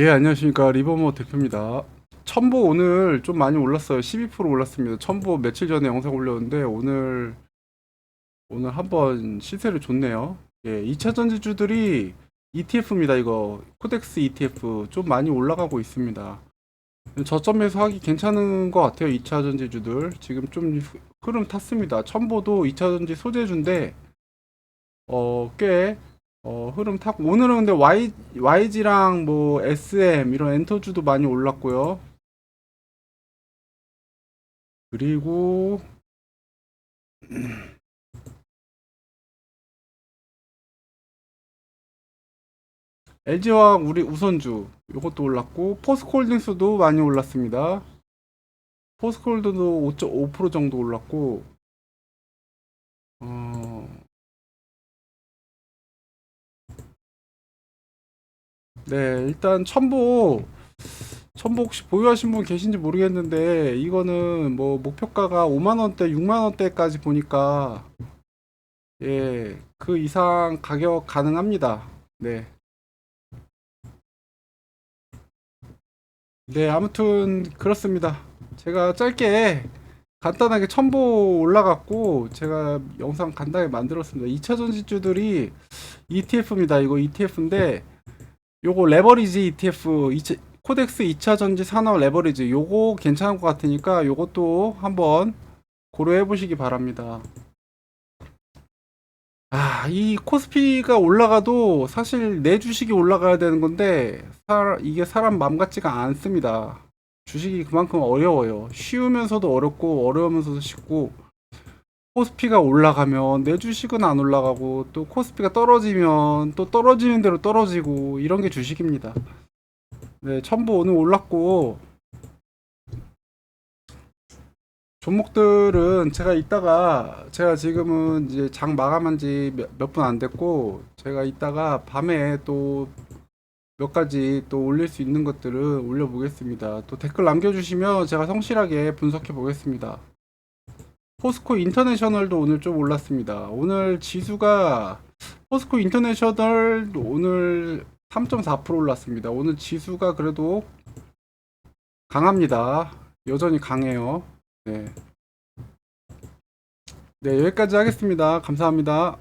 예, 안녕하십니까. 리버머 대표입니다. 첨보 오늘 좀 많이 올랐어요. 12% 올랐습니다. 첨보 며칠 전에 영상 올렸는데 오늘 오늘 한번 시세를 줬네요. 예, 2차 전지주들이 ETF입니다. 이거 코덱스 ETF 좀 많이 올라가고 있습니다. 저점에서 하기 괜찮은 것 같아요. 2차 전지주들 지금 좀 흐름 탔습니다. 첨보도 2차 전지 소재주인데 어, 꽤 어, 흐름 타고 오늘은 근데 Y YG랑 뭐 SM 이런 엔터주도 많이 올랐고요. 그리고 LG화학 우리 우선주 이것도 올랐고 포스코홀딩스도 많이 올랐습니다. 포스코홀드도 5.5% 정도 올랐고 네, 일단 첨보 첨보 혹시 보유하신 분 계신지 모르겠는데 이거는 뭐 목표가가 5만 원대, 6만 원대까지 보니까 예, 그 이상 가격 가능합니다. 네. 네, 아무튼 그렇습니다. 제가 짧게 간단하게 첨보 올라갔고 제가 영상 간단하게 만들었습니다. 2차 전지주들이 ETF입니다. 이거 ETF인데 요거 레버리지 ETF 이차- 코덱스 2차 전지 산업 레버리지 요거 괜찮은 것 같으니까 요것도 한번 고려해 보시기 바랍니다. 아, 이 코스피가 올라가도 사실 내 주식이 올라가야 되는 건데 사, 이게 사람 맘 같지가 않습니다. 주식이 그만큼 어려워요. 쉬우면서도 어렵고 어려우면서도 쉽고 코스피가 올라가면 내 주식은 안 올라가고 또 코스피가 떨어지면 또 떨어지는 대로 떨어지고 이런 게 주식입니다. 네, 첨부 오늘 올랐고 종목들은 제가 이따가 제가 지금은 이제 장 마감한 지 몇 분 안 됐고 제가 이따가 밤에 또 몇 가지 또 올릴 수 있는 것들을 올려보겠습니다. 또 댓글 남겨주시면 제가 성실하게 분석해 보겠습니다. 포스코 인터내셔널도 오늘 좀 올랐습니다. 오늘 지수가 포스코 인터내셔널 오늘 3.4% 올랐습니다. 오늘 지수가 그래도 강합니다. 여전히 강해요. 네. 네, 여기까지 하겠습니다. 감사합니다.